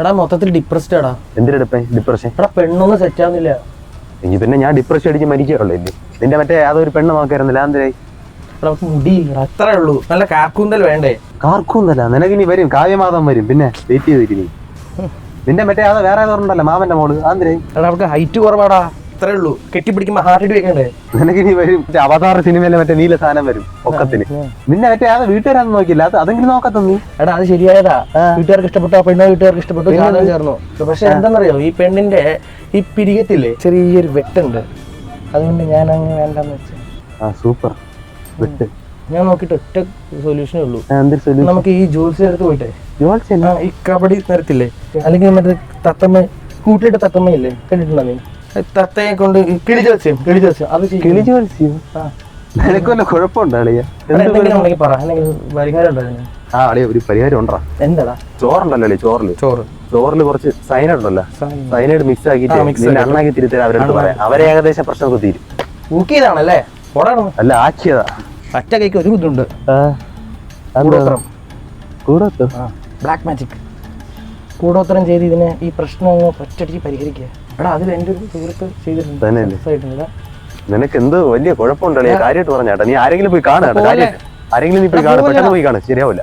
എടാ മൊത്തത്തിൽ ഡിപ്രസ്ഡ് എടാ എന്തിനെടുപ്പേ ഡിപ്രഷൻ എടാ പെണ്ണൊന്നും സെറ്റ് ആവുന്നില്ല. ഇനി പിന്നെ ഞാൻ ഡിപ്രഷൻ അടിച്ച് മരിക്കാറുള്ളൂ ഇല്ലേ? നിന്റെ മറ്റേ അതൊരു പെണ്ണ് നോക്കായിരുന്നില്ല അവൾക്ക് മുടിയില്ലടാ അത്രേ ഉള്ളൂ. നല്ല കാർക്കൂന്തൽ വേണ്ടേ? കാർക്കൂന്തല? നിനക്ക് ഇനി വരും കാവ്യമാതം വരും. പിന്നെ വെയിറ്റ് ചെയ്തിരിക്കും നിന്റെ മറ്റേ അത് വേറെ ഏതോ ഉണ്ടല്ലോ മാമന്റെ മോൾ. അന്തരേ എടാ അവർക്ക് ഹൈറ്റ് കുറവാടാ. അത്രേ ഉള്ളൂ. കെട്ടിപ്പിടിക്കുമ്പോ ഹാർട്ട് ഇട്ട് വെക്കണ്ടേ നിനക്കിനി വരും മറ്റേ അവതാർ സിനിമയിലെ മറ്റേ നീല സാധനം വരും ഒക്കത്തിന് നിന്നെ മറ്റേ അത് വീട്ടുകാരാന്ന് നോക്കില്ല അത് അതെങ്കിലും നോക്കത്ത നീ? എടാ അത് ശരിയായതാ. വീട്ടുകാർക്ക് ഇഷ്ടപ്പെട്ടു ആ പെണ്ണോ വീട്ടുകാർക്ക് ഇഷ്ടപ്പെട്ടു ജാതകം ചേർന്നു പക്ഷെ എന്താണെന്നറിയോ? ഈ പെണ്ണിന്റെ ഈ പിരികത്തില്ലേ ചെറിയൊരു വെട്ടുണ്ട്. അതുകൊണ്ട് ഞാൻ അങ്ങ് വേണ്ടെന്ന് വെച്ചു. ആ സൂപ്പർ. വെട്ട്. ഞാൻ നോക്കിട്ട് ഒറ്റ സൊല്യൂഷനേ ഉള്ളൂ. നമുക്ക് ഈ ജോൽസ് അടുത്ത് പോയിട്ടെ. ജോൽസ് ഈ കബഡി നിരത്തില്ലേ? അല്ലെങ്കിൽ മറ്റേ തത്തമ്മ കൂട്ടിയിട്ട് തത്തമ്മയില്ലേ? കണ്ടിട്ടുണ്ടോ നീ? തത്തയെ കൊണ്ട് കിളി ജോത്സ്യം അത്. കിളി നിനക്ക് വല്ല? ആ. അളിയ? ഒരു പരിഹാരം ഉണ്ടോ? എന്താടാ? ചോറുണ്ടല്ലോ അളിയ ചോറിൽ. ചോറ്. ചോറിൽ കുറച്ച് സൈനൈഡ് ഉണ്ടല്ലോ. സൈനൈഡ് മിക്സ് ആക്കിയിട്ട്. അണ്ണാക്കി തിരുത്തരാ അവരോട് പറയാം. അവരെ ഏകദേശം പ്രശ്നമൊക്കെ തീരും. കുക്ക് ചെയ്താണല്ലേ? അല്ല ആക്കിയതാ. കൈക്ക് ഒരു കൂടോത്രം. ബ്ലാക്ക് മാജിക് കൂടോത്രം ചെയ്ത് ഇതിനെ ഈ പ്രശ്നം അങ്ങ് ഒറ്റയടിക്ക് പരിഹരിക്കുക. എടാ അതിൽ എന്റെ ഒരു സുഹൃത്ത് ചെയ്തിട്ടുണ്ട്. തന്നെയല്ലേ? നിനക്ക് എന്ത് വലിയ കുഴപ്പമുണ്ടല്ലേ കാര്യമായിട്ട് പറഞ്ഞാട്ടാ. നീ ആരെങ്കിലും പോയി കാണാ. ആരെങ്കിലും നീ പോയി കാണാ പെട്ടെന്ന് പോയി കാണും ശരിയാവില്ല.